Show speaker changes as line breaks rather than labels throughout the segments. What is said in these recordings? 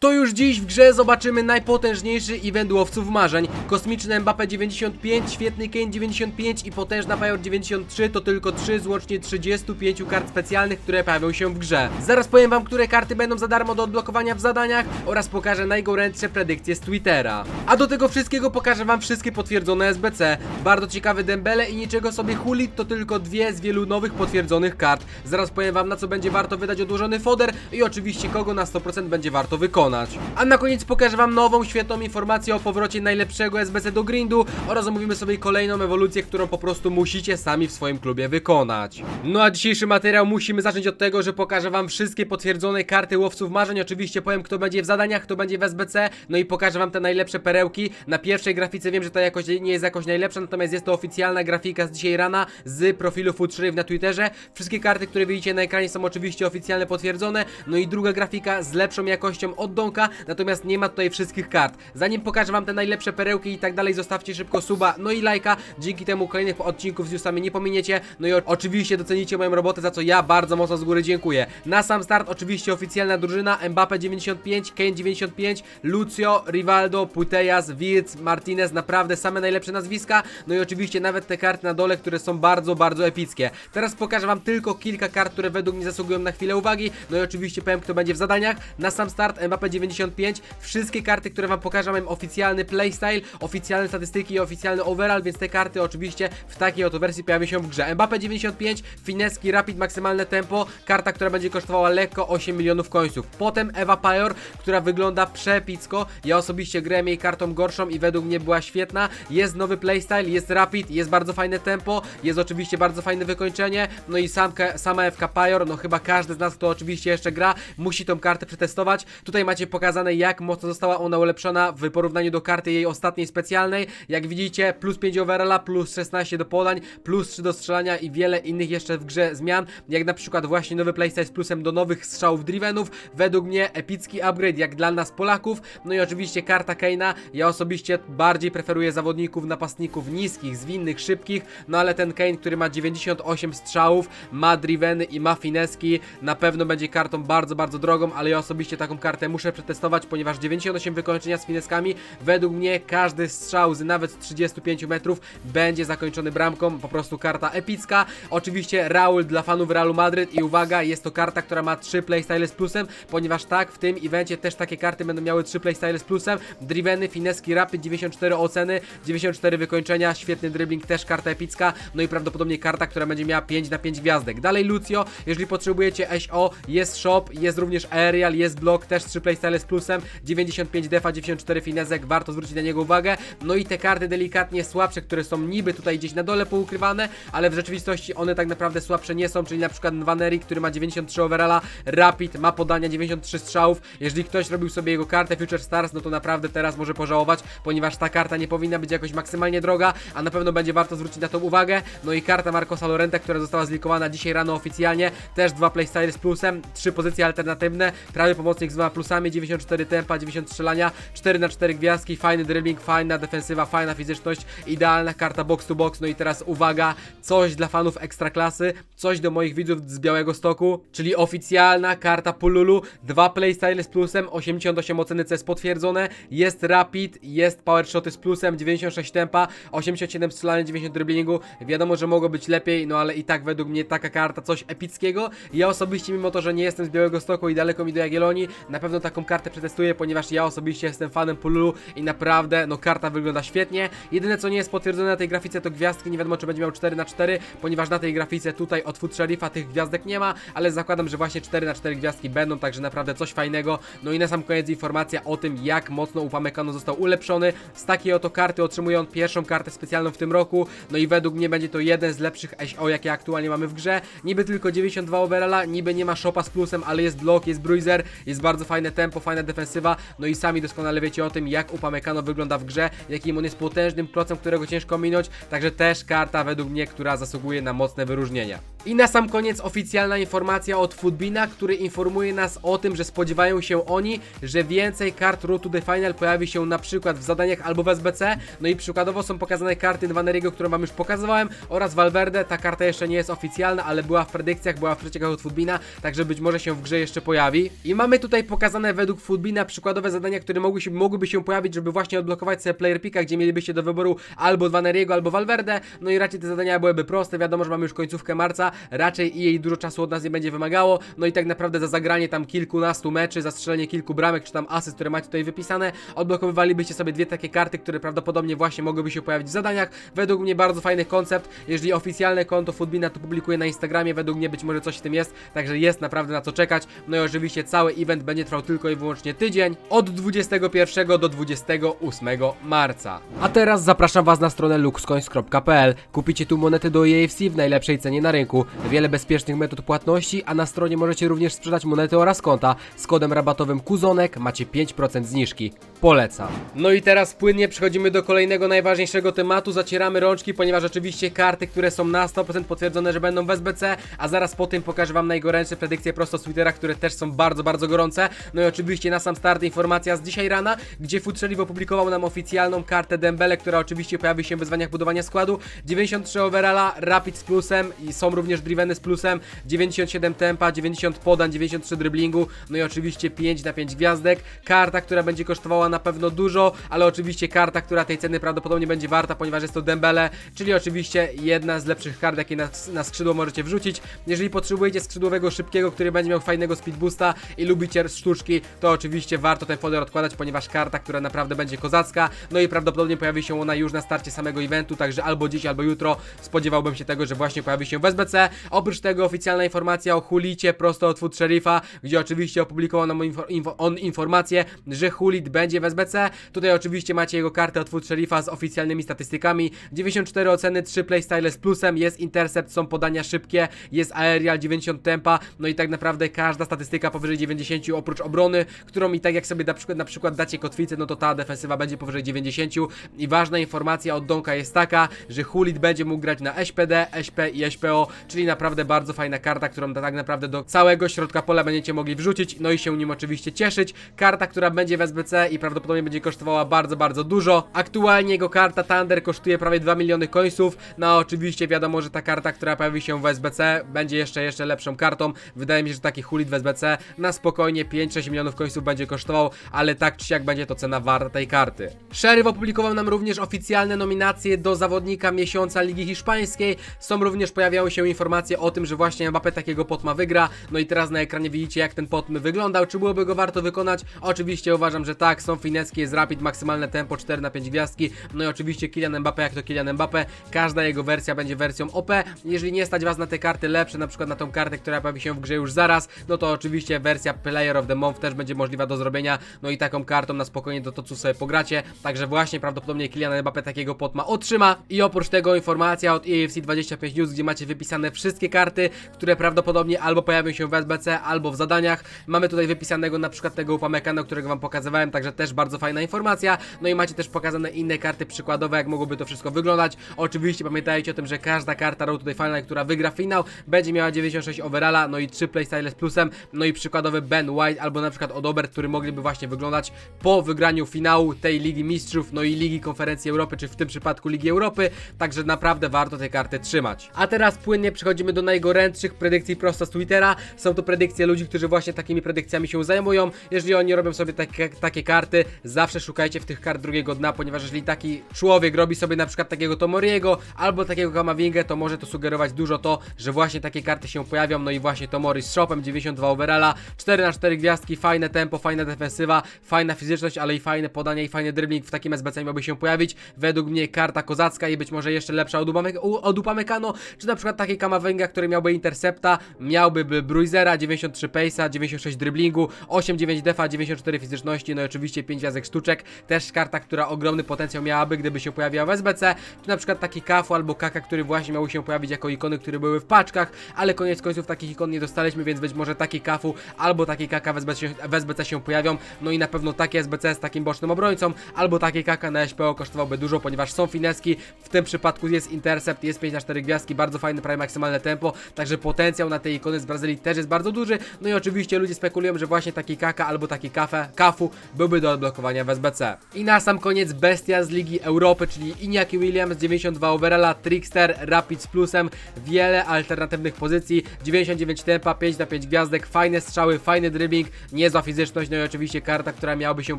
To już dziś w grze zobaczymy najpotężniejszy event łowców marzeń. Kosmiczny Mbappé 95, świetny Kane 95 i potężna Pajor 93 to tylko 3 z łącznie 35 kart specjalnych, które pojawią się w grze. Zaraz powiem wam, które karty będą za darmo do odblokowania w zadaniach oraz pokażę najgorętsze predykcje z Twittera. A do tego wszystkiego pokażę wam wszystkie potwierdzone SBC. Bardzo ciekawy Dembele i niczego sobie Hulit to tylko dwie z wielu nowych potwierdzonych kart. Zaraz powiem wam na co będzie warto wydać odłożony foder i oczywiście kogo na 100% będzie warto wykonać. A na koniec pokażę wam nową, świetną informację o powrocie najlepszego SBC do grindu oraz omówimy sobie kolejną ewolucję, którą po prostu musicie sami w swoim klubie wykonać. No a dzisiejszy materiał musimy zacząć od tego, że pokażę wam wszystkie potwierdzone karty łowców marzeń. Oczywiście powiem kto będzie w zadaniach, kto będzie w SBC, no i pokażę wam te najlepsze perełki. Na pierwszej grafice wiem, że ta jakość nie jest jakoś najlepsza, natomiast jest to oficjalna grafika z dzisiaj rana z profilu Futrzyryw na Twitterze. Wszystkie karty, które widzicie na ekranie są oczywiście oficjalne, potwierdzone. No i druga grafika z lepszą jakością od Donka, natomiast nie ma tutaj wszystkich kart. Zanim pokażę wam te najlepsze perełki i tak dalej, zostawcie szybko suba, no i lajka. Dzięki temu kolejnych odcinków z newsami nie pominiecie. No i oczywiście docenicie moją robotę, za co ja bardzo mocno z góry dziękuję. Na sam start oczywiście oficjalna drużyna Mbappe 95, Kane 95, Lucio, Rivaldo, Putejas, Wirtz, Martinez, naprawdę same najlepsze nazwiska. No i oczywiście nawet te karty na dole, które są bardzo, bardzo epickie. Teraz pokażę wam tylko kilka kart, które według mnie zasługują na chwilę uwagi. No i oczywiście powiem, kto będzie w zadaniach. Na sam start Mbappe 95. Wszystkie karty, które wam pokażę, mają oficjalny playstyle, oficjalne statystyki i oficjalny overall, więc te karty oczywiście w takiej oto wersji pojawią się w grze. Mbappe 95, fineski, rapid, maksymalne tempo, karta, która będzie kosztowała lekko 8 milionów końców. Potem Eva Pajor, która wygląda przepicko. Ja osobiście grałem jej kartą gorszą i według mnie była świetna. Jest nowy playstyle, jest rapid, jest bardzo fajne tempo, jest oczywiście bardzo fajne wykończenie. No i samka, sama FK Pajor, no chyba każdy z nas, kto oczywiście jeszcze gra, musi tą kartę przetestować. Tutaj macie pokazane, jak mocno została ona ulepszona w porównaniu do karty jej ostatniej specjalnej. Jak widzicie, plus 5 overalla, plus 16 do podań, plus 3 do strzelania i wiele innych jeszcze w grze zmian, jak na przykład właśnie nowy playstyle z plusem do nowych strzałów drivenów. Według mnie epicki upgrade jak dla nas Polaków. No i oczywiście karta Keina. Ja osobiście bardziej preferuję zawodników, napastników niskich, zwinnych, szybkich, no ale ten Kane, który ma 98 strzałów, ma driveny i ma fineski, na pewno będzie kartą bardzo, bardzo drogą, ale ja osobiście taką kartę muszę przetestować, ponieważ 98 wykończenia z fineskami, według mnie każdy strzał z nawet 35 metrów będzie zakończony bramką, po prostu karta epicka. Oczywiście Raul dla fanów Realu Madryt i uwaga, jest to karta, która ma 3 playstyle z plusem, ponieważ tak, w tym evencie też takie karty będą miały 3 playstyle z plusem, driveny, fineski, rapid, 94 oceny, 94 wykończenia, świetny dribbling, też karta epicka, no i prawdopodobnie karta, która będzie miała 5 na 5 gwiazdek. Dalej Lucio, jeżeli potrzebujecie SO, jest shop, jest również aerial, jest block, też 3 playstyle z plusem, 95 defa, 94 finezek, warto zwrócić na niego uwagę. No i te karty delikatnie słabsze, które są niby tutaj gdzieś na dole poukrywane, ale w rzeczywistości one tak naprawdę słabsze nie są, czyli na przykład Nwaneri, który ma 93 overalla, Rapid ma podania 93 strzałów. Jeżeli ktoś robił sobie jego kartę Future Stars, no to naprawdę teraz może pożałować, ponieważ ta karta nie powinna być jakoś maksymalnie droga, a na pewno będzie warto zwrócić na to uwagę. No i karta Marcosa Lorenta, która została zlikowana dzisiaj rano oficjalnie, też dwa playstyle z plusem, trzy pozycje alternatywne, prawy pomocnik z dwoma plusami, 94 tempa, 90 strzelania, 4 na 4 gwiazdki, fajny dribbling, fajna defensywa, fajna fizyczność, idealna karta box to box. No i teraz uwaga, coś dla fanów ekstraklasy, coś do moich widzów z Białego Stoku, czyli oficjalna karta Pululu, dwa playstyle z plusem, 88 oceny CS potwierdzone, jest rapid, jest power shoty z plusem, 96 tempa, 87 strzelania, 90 dribblingu. Wiadomo, że mogło być lepiej, no ale i tak według mnie taka karta coś epickiego. Ja osobiście, mimo to, że nie jestem z Białego Stoku i daleko mi do Jagiellonii, na pewno taką kartę przetestuję, ponieważ ja osobiście jestem fanem Pululu i naprawdę, no karta wygląda świetnie. Jedyne co nie jest potwierdzone na tej grafice to gwiazdki, nie wiadomo czy będzie miał 4 na 4 ponieważ na tej grafice tutaj od Food Sheriffa tych gwiazdek nie ma, ale zakładam, że właśnie 4 na 4 gwiazdki będą, także naprawdę coś fajnego. No i na sam koniec informacja o tym, jak mocno Upamecano został ulepszony. Z takiej oto karty otrzymuje on pierwszą kartę specjalną w tym roku, no i według mnie będzie to jeden z lepszych SO, jakie aktualnie mamy w grze. Niby tylko 92 overalla, niby nie ma shopa z plusem, ale jest blok, jest bruiser, jest bardzo fajne tempo, fajna defensywa, no i sami doskonale wiecie o tym, jak Upamecano wygląda w grze, jakim on jest potężnym klocem, którego ciężko minąć, także też karta według mnie, która zasługuje na mocne wyróżnienia. I na sam koniec oficjalna informacja od Foodbina, który informuje nas o tym, że spodziewają się oni, że więcej kart Road to the Final pojawi się na przykład w zadaniach albo w SBC. No i przykładowo są pokazane karty Nwaneriego, którą wam już pokazywałem oraz Valverde. Ta karta jeszcze nie jest oficjalna, ale była w predykcjach, była w przeciekach od Foodbina, także być może się w grze jeszcze pojawi. I mamy tutaj pokazane według Foodbina przykładowe zadania, które mogły się, mogłyby się pojawić, żeby właśnie odblokować sobie player picka, gdzie mielibyście do wyboru albo Nwaneriego, albo Valverde. No i raczej te zadania byłyby proste, wiadomo, że mamy już końcówkę marca, raczej jej dużo czasu od nas nie będzie wymagało. No i tak naprawdę za zagranie tam kilkunastu meczy, za strzelenie kilku bramek, czy tam asyst, które macie tutaj wypisane, odblokowywalibyście sobie dwie takie karty, które prawdopodobnie właśnie mogłyby się pojawić w zadaniach. Według mnie bardzo fajny koncept. Jeżeli oficjalne konto Footbina to publikuje na Instagramie, według mnie być może coś w tym jest, także jest naprawdę na co czekać. No i oczywiście cały event będzie trwał tylko i wyłącznie tydzień, od 21 do 28 marca. A teraz zapraszam Was na stronę luxcoins.pl. Kupicie tu monety do EFC w najlepszej cenie na rynku. Wiele bezpiecznych metod płatności, a na stronie możecie również sprzedać monety oraz konta. Z kodem rabatowym KUZONEK macie 5% zniżki. Polecam. No i teraz płynnie przechodzimy do kolejnego najważniejszego tematu. Zacieramy rączki, ponieważ oczywiście karty, które są na 100% potwierdzone, że będą w SBC, a zaraz po tym pokażę Wam najgorętsze predykcje prosto z Twittera, które też są bardzo, bardzo gorące. No i oczywiście na sam start informacja z dzisiaj rana, gdzie Futrzeliw opublikował nam oficjalną kartę Dembele, która oczywiście pojawi się w wyzwaniach budowania składu. 93 overalla, Rapid z plusem i są również Driveny z plusem, 97 tempa, 90 podań, 93 driblingu, no i oczywiście 5 na 5 gwiazdek. Karta, która będzie kosztowała na pewno dużo, ale oczywiście karta, która tej ceny prawdopodobnie będzie warta, ponieważ jest to Dembele, czyli oczywiście jedna z lepszych kart, jakie na, na skrzydło możecie wrzucić. Jeżeli potrzebujecie skrzydłowego szybkiego, który będzie miał fajnego speed boosta i lubicie sztuczki, to oczywiście warto ten folder odkładać, ponieważ karta, która naprawdę będzie kozacka, no i prawdopodobnie pojawi się ona już na starcie samego eventu, także albo dziś, albo jutro spodziewałbym się tego, że właśnie pojawi się w SBC. Oprócz tego oficjalna informacja o Hulicie prosto od Food Sheriffa, gdzie oczywiście opublikowano nam info, info, on informację, że Hulit będzie w SBC. Tutaj oczywiście macie jego kartę od Food Sheriffa z oficjalnymi statystykami. 94 oceny, 3 playstyle z plusem, jest intercept, są podania szybkie, jest aerial, 90 tempa, no i tak naprawdę każda statystyka powyżej 90 oprócz obrony, którą i tak jak sobie na przykład, na przykład dacie kotwicę, no to ta defensywa będzie powyżej 90 i ważna informacja od Donka jest taka, że Hulit będzie mógł grać na SPD, SP i SPO, czyli naprawdę bardzo fajna karta, którą tak naprawdę do całego środka pola będziecie mogli wrzucić, no i się nim oczywiście cieszyć. Karta, która będzie w SBC i prawdopodobnie będzie kosztowała bardzo, bardzo dużo. Aktualnie jego karta Thunder kosztuje prawie 2 miliony końców, no oczywiście wiadomo, że ta karta, która pojawi się w SBC będzie jeszcze, jeszcze lepszą kartą. Wydaje mi się, że taki Hulit w SBC na spokojnie 5-6 milionów końców będzie kosztował, ale tak czy siak będzie to cena warta tej karty. Sheriff opublikował nam również oficjalne nominacje do zawodnika miesiąca Ligi Hiszpańskiej. Są również pojawiały się informacje o tym, że właśnie Mbappé takiego potma wygra. No i teraz na ekranie widzicie jak ten potm wyglądał. Czy byłoby go warto wykonać? Oczywiście uważam, że tak. Są fineski, jest rapid, maksymalne tempo 4 na 5 gwiazdki. No i oczywiście Kylian Mbappé, jak to Kylian Mbappé. Każda jego wersja będzie wersją OP. Jeżeli nie stać was na te karty lepsze, na przykład na tą kartę, która pojawi się w grze już zaraz, no to oczywiście wersja Player of the Month też będzie możliwa do zrobienia. No i taką kartą na spokojnie do to, co sobie pogracie. Także właśnie prawdopodobnie Kylian Mbappé takiego potma otrzyma. I oprócz tego informacja od E EAFC 25 News, gdzie macie wypisane wszystkie karty, które prawdopodobnie albo pojawią się w SBC, albo w zadaniach. Mamy tutaj wypisanego na przykład tego upamekana, którego wam pokazywałem, także też bardzo fajna informacja. No i macie też pokazane inne karty przykładowe, jak mogłoby to wszystko wyglądać. Oczywiście pamiętajcie o tym, że każda karta Road the Final, która wygra finał, będzie miała 96 overalla, no i 3 playstyle z plusem, no i przykładowy Ben White, albo na przykład Odobert, który mogliby właśnie wyglądać po wygraniu finału tej Ligi Mistrzów, no i Ligi Konferencji Europy, czy w tym przypadku Ligi Europy, także naprawdę warto te karty trzymać. A teraz płynnie przechodzimy do najgorętszych predykcji prosto z Twittera. Są to predykcje ludzi, którzy właśnie takimi predykcjami się zajmują. Jeżeli oni robią sobie takie, takie karty, zawsze szukajcie w tych kart drugiego dna, ponieważ jeżeli taki człowiek robi sobie na przykład takiego Tomoriego albo takiego Kamawingę, to może to sugerować dużo to, że właśnie takie karty się pojawią. No i właśnie Tomori z shopem, 92 overalla, 4 na 4 gwiazdki, fajne tempo, fajna defensywa, fajna fizyczność, ale i fajne podanie i fajny dribbling w takim SBC miałby się pojawić. Według mnie karta kozacka i być może jeszcze lepsza od Upamecano, od Upamecano czy na przykład taki Kamavinga, który miałby intercepta, miałby by Bruisera, 93 pace'a, 96 dribblingu, 8-9 defa, 94 fizyczności, no i oczywiście 5 gwiazdek sztuczek. Też karta, która ogromny potencjał miałaby, gdyby się pojawiła w SBC, czy na przykład taki Kafu albo Kaka, który właśnie miał się pojawić jako ikony, które były w paczkach, ale koniec końców takich ikon nie dostaliśmy, więc być może taki Kafu albo taki Kaka w SBC, w SBC się pojawią, no i na pewno takie SBC z takim bocznym obrońcą, albo taki Kaka na SPO kosztowałby dużo, ponieważ są fineski, w tym przypadku jest intercept, jest 5 na 4 gwiazdki, bardzo fajny prime maksymalne tempo, także potencjał na tej ikony z Brazylii też jest bardzo duży. No i oczywiście ludzie spekulują, że właśnie taki Kaka albo taki Kafe, Kafu byłby do odblokowania w SBC. I na sam koniec bestia z Ligi Europy, czyli Iñaki Williams, 92 overalla, Trickster, Rapid z plusem, wiele alternatywnych pozycji, 99 tempa, 5 na 5 gwiazdek, fajne strzały, fajny dribbling, niezła fizyczność, no i oczywiście karta, która miałaby się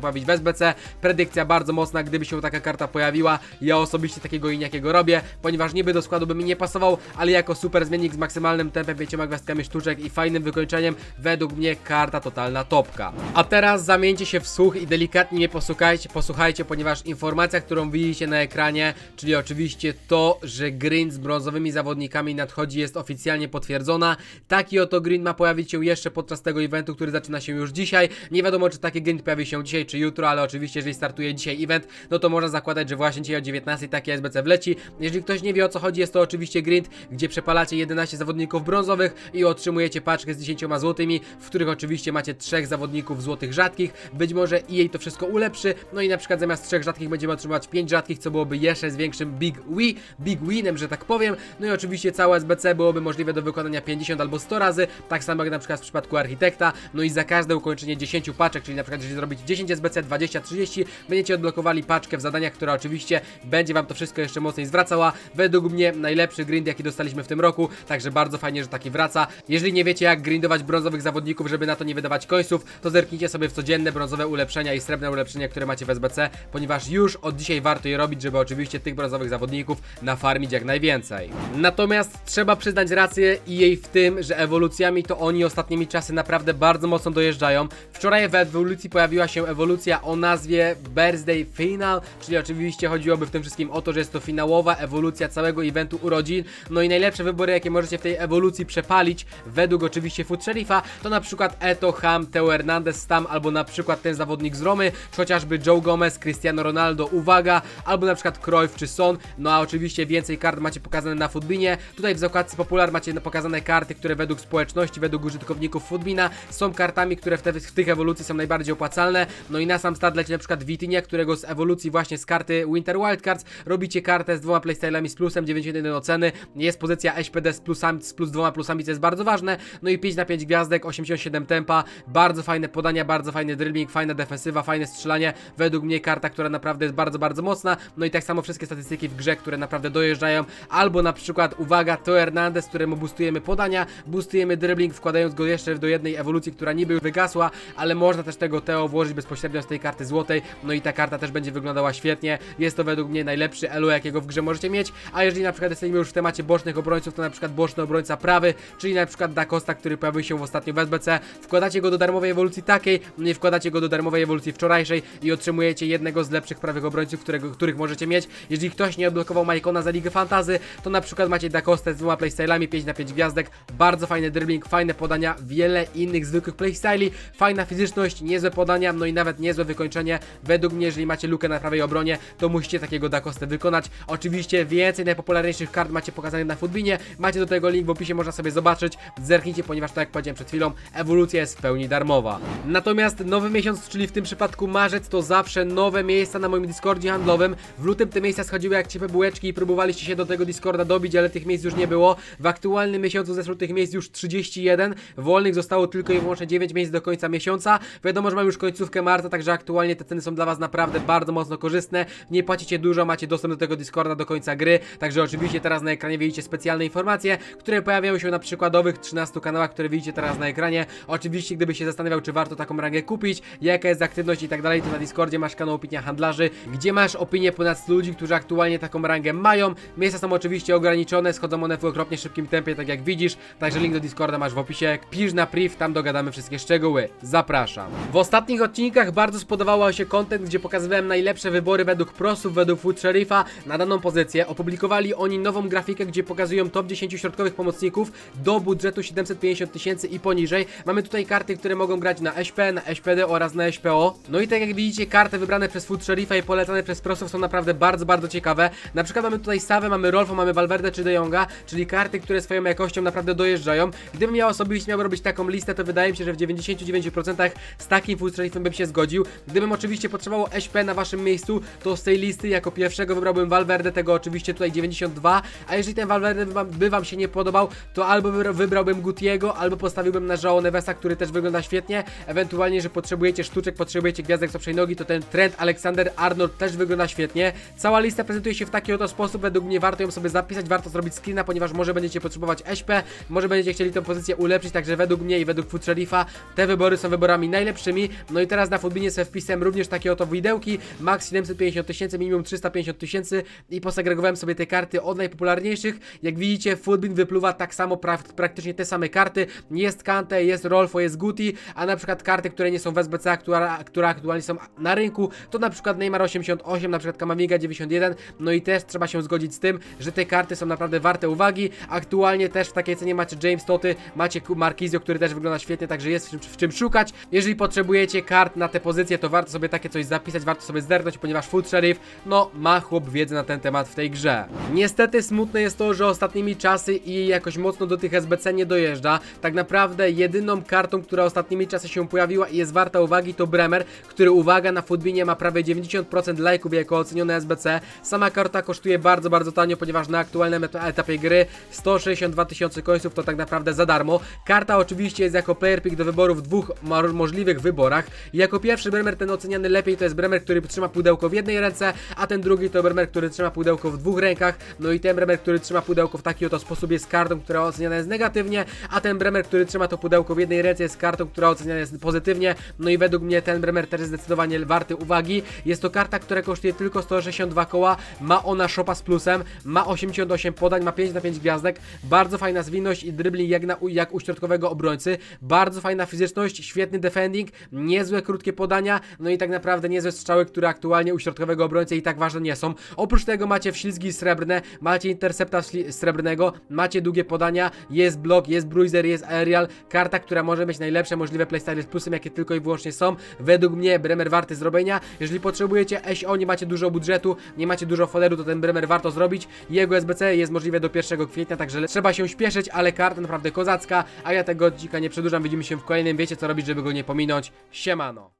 pojawić w SBC. Predykcja bardzo mocna, gdyby się taka karta pojawiła. Ja osobiście takiego Iñakiego robię, ponieważ niby do składu by mi nie pasował, ale jako super zmiennik z maksymalnym tempem, 5 gwiazdkami sztuczek i fajnym wykończeniem, według mnie karta totalna topka. A teraz zamieńcie się w słuch i delikatnie mnie posłuchajcie, posłuchajcie, ponieważ informacja, którą widzicie na ekranie, czyli oczywiście to, że grind z brązowymi zawodnikami nadchodzi jest oficjalnie potwierdzona. Taki oto grind ma pojawić się jeszcze podczas tego eventu, który zaczyna się już dzisiaj. Nie wiadomo, czy taki grind pojawi się dzisiaj czy jutro, ale oczywiście, jeżeli startuje dzisiaj event, no to można zakładać, że właśnie dzisiaj o 19 taki SBC wleci. Jeżeli ktoś nie wie o co chodzi, jest to oczywiście grind, gdzie przepalacie 11 zawodników brązowych i otrzymujecie paczkę z 10 złotymi, w których oczywiście macie trzech zawodników złotych rzadkich. Być może EA to wszystko ulepszy, no i na przykład zamiast trzech rzadkich będziemy otrzymywać 5 rzadkich, co byłoby jeszcze z większym big win, big winem, że tak powiem. No i oczywiście całe SBC byłoby możliwe do wykonania 50 albo 100 razy, tak samo jak na przykład w przypadku architekta. No i za każde ukończenie 10 paczek, czyli na przykład jeżeli zrobić 10 SBC, 20, 30, będziecie odblokowali paczkę w zadaniach, która oczywiście będzie wam to wszystko jeszcze mocniej zwracała. Według mnie najlepszy grind, jaki dostaliśmy w tym roku, także bardzo fajnie, że taki wraca. Jeżeli nie wiecie jak grindować brązowych zawodników, żeby na to nie wydawać końców, to zerknijcie sobie w codzienne brązowe ulepszenia i srebrne ulepszenia, które macie w SBC, ponieważ już od dzisiaj warto je robić, żeby oczywiście tych brązowych zawodników nafarmić jak najwięcej. Natomiast trzeba przyznać rację i jej w tym, że ewolucjami to oni ostatnimi czasy naprawdę bardzo mocno dojeżdżają. Wczoraj w ewolucji pojawiła się ewolucja o nazwie Birthday Final, czyli oczywiście chodziłoby w tym wszystkim o to, że jest to finałowa ewolucja całego eventu urodzin. No i najlepsze wybory, jakie możecie w tej ewolucji przepalić, według oczywiście Food Sheriffa, to na przykład Eto, Ham, Teo Hernandez, Stam, albo na przykład ten zawodnik z Romy, czy chociażby Joe Gomez, Cristiano Ronaldo, uwaga, albo na przykład Cruyff czy Son. No a oczywiście więcej kart macie pokazane na Footbinie. Tutaj w zakładce Popular macie pokazane karty, które według społeczności, według użytkowników Footbina są kartami, które w, te, w tych ewolucji są najbardziej opłacalne. No i na sam start leci na przykład Vitinha, którego z ewolucji właśnie z karty Winter Wildcards robicie kartę z dwoma playstylami z plusem 91 oceny. Jest pozycja SPD z plusami, z plus dwoma plusami, co jest bardzo ważne. No i 5 na 5 gwiazdek, 87 tempa, bardzo fajne podania, bardzo fajny dribbling, fajna defensywa, fajne strzelanie. Według mnie karta, która naprawdę jest bardzo, bardzo mocna. No i tak samo wszystkie statystyki w grze, które naprawdę dojeżdżają. Albo na przykład, uwaga, to Hernandez, któremu boostujemy podania, boostujemy dribbling, wkładając go jeszcze do jednej ewolucji, która niby już wygasła, ale można też tego Teo włożyć bezpośrednio z tej karty złotej. No i ta karta też będzie wyglądała świetnie. Jest to według mnie najlepszy elo, jakiego w grze możecie mieć. A jeżeli na przykład jesteśmy już w temacie bocznych obrońców, to na przykład boczny obrońca prawy, czyli na przykład Da Costa, który pojawił się w ostatnim w SBC, wkładacie go do darmowej ewolucji takiej, nie wkładacie go do darmowej ewolucji wczorajszej i otrzymujecie jednego z lepszych prawych obrońców, którego, których możecie mieć. Jeżeli ktoś nie odblokował Majkona za Ligę Fantazy, to na przykład macie Da z dwoma playstylami, 5 na 5 gwiazdek, bardzo fajny dribbling, fajne podania, wiele innych zwykłych playstyli, fajna fizyczność, niezłe podania, no i nawet niezłe wykończenie. Według mnie, jeżeli macie lukę na prawej obronie, to musicie takiego Da wykonać. Oczywiście więcej najpopularniejszych kart macie pokazane na Footbinie, macie do tego link w opisie, można sobie zobaczyć, zerknijcie, ponieważ tak jak powiedziałem przed chwilą, ewolucja jest w pełni darmowa. Natomiast nowy miesiąc, czyli w tym przypadku marzec, to zawsze nowe miejsca na moim Discordzie handlowym. W lutym te miejsca schodziły jak ciepłe bułeczki i próbowaliście się do tego Discorda dobić, ale tych miejsc już nie było. W aktualnym miesiącu zeszło tych miejsc już 31, wolnych zostało tylko i wyłącznie 9 miejsc do końca miesiąca. Wiadomo, że mamy już końcówkę marca, także aktualnie te ceny są dla Was naprawdę bardzo mocno korzystne. Nie płacicie dużo, macie dostęp do tego Discorda do końca gry, także oczywiście teraz na ekranie widzicie specjalne informacje, które pojawiają się na przykładowych 13 kanałach, które widzicie teraz na ekranie. Oczywiście, gdybyś się zastanawiał, czy warto taką rangę kupić, jaka jest aktywność i tak dalej, to na Discordzie masz kanał Opinia Handlarzy, gdzie masz opinię ponad 100 ludzi, którzy aktualnie taką rangę mają. Miejsca są oczywiście ograniczone, schodzą one w okropnie szybkim tempie, tak jak widzisz, także link do Discorda masz w opisie. Pisz na priv, tam dogadamy wszystkie szczegóły. Zapraszam. W ostatnich odcinkach bardzo spodobał się content, gdzie pokazywałem najlepsze wybory według prosów, według Food Sheriffa na daną pozycję. Opublikowali oni nową grafikę, gdzie pokazują top 10 środkowych pomocników do budżetu 750 tysięcy i poniżej. Mamy tutaj karty, które mogą grać na SP, na SPD oraz na SPO. No i tak jak widzicie, karty wybrane przez Food Sheriffa i polecane przez prosów są naprawdę bardzo, bardzo ciekawe. Na przykład mamy tutaj Sawę, mamy Rolfo, mamy Valverde czy De Jonga, czyli karty, które swoją jakością naprawdę dojeżdżają. Gdybym ja osobiście miał robić taką listę, to wydaje mi się, że w 99% z takim Food Sherifem bym się zgodził. Gdybym oczywiście potrzebował SP na waszym miejscu, to z tej listy jako pierwszego wybrałbym Valverde, tego oczywiście tutaj 92, a jeżeli ten Valverde wam, by wam się nie podobał, to albo wybra- wybrałbym Gutiego, albo postawiłbym na Joao Nevesa, który też wygląda świetnie. Ewentualnie, że potrzebujecie sztuczek, potrzebujecie gwiazdek z obszej nogi, to ten Trent Alexander Arnold też wygląda świetnie. Cała lista prezentuje się w taki oto sposób, według mnie warto ją sobie zapisać, warto zrobić screena, ponieważ może będziecie potrzebować SP, może będziecie chcieli tę pozycję ulepszyć, także według mnie i według Food Sheriffa te wybory są wyborami najlepszymi. No i teraz na Foodbinie sobie wpisałem również takie oto widełki, max 750 tysięcy, minimum 350 tysięcy i posegregowałem sobie te karty od najpopularniejszych. Jak widzicie, Foodbin wypluwa tak samo pra praktycznie te same karty. Jest Kante, jest Rolfo, jest Guti, a na przykład karty, które nie są w SBC, która, które aktualnie są na rynku, to na przykład Neymar 88, na przykład Kamavinga 91, no i też trzeba się zgodzić z tym, że te karty są naprawdę warte uwagi. Aktualnie też w takiej cenie macie James Toty, macie Marquizio, który też wygląda świetnie, także jest w czym, w czym szukać. Jeżeli potrzebujecie kart na te pozycje, to warto sobie takie coś zapisać, warto sobie zerknąć, ponieważ Food Sheriff, no, ma chłop wiedzę na ten temat w tej grze. Niestety smutne jest to, że ostatnimi czasy i jakoś mocno do tych SBC nie dojeżdża. Tak naprawdę jedyną kartą, która ostatnimi czasy się pojawiła i jest warta uwagi, to Bremer, który uwaga na Foodbinie ma prawie 90% lajków jako ocenione SBC. Sama karta kosztuje bardzo, bardzo tanio, ponieważ na aktualnym et- etapie gry 162 tysiące końców to tak naprawdę za darmo. Karta oczywiście jest jako player pick do wyboru w dwóch mo- możliwych wyborach. Jako pierwszy Bremer ten oceniany lepiej to jest Bremer, który trzyma pudełko w jednej ręce, a ten drugi to Bremer, który trzyma pudełko w dwóch rękach. No i ten Bremer, który trzyma pudełko w taki oto sposób jest kartą, która oceniana jest negatywnie, a ten Bremer, który trzyma to pudełko w jednej ręce jest kartą, która oceniana jest pozytywnie. No i według mnie ten Bremer też jest zdecydowanie warty uwagi. Jest to karta, która kosztuje tylko 162 koła, ma ona shopa z plusem, ma 88 podań, ma 5 na 5 gwiazdek, bardzo fajna zwinność i dribbling jak, na, jak u środkowego obrońcy, bardzo fajna fizyczność, świetny defending, niezłe krótkie podania, no i tak naprawdę niezłe strzały, które aktualnie u środkowego obrońcy i tak ważne nie są. Oprócz tego macie wślizgi srebrne, macie intercepta śli- srebrnego, macie długie podania, jest blok, jest bruiser, jest aerial, karta, która może mieć najlepsze możliwe playstyle z plusem, jakie tylko i wyłącznie są. Według mnie Bremer warty zrobienia. Jeżeli potrzebujecie SO, nie macie dużo budżetu, nie macie dużo foderu, to ten Bremer warto zrobić. Jego SBC jest możliwe do 1 kwietnia, także trzeba się śpieszyć, ale karta naprawdę kozacka, a ja tego odcinka nie przedłużam. Widzimy się w kolejnym, wiecie co robić, żeby go nie pominąć. Siemano.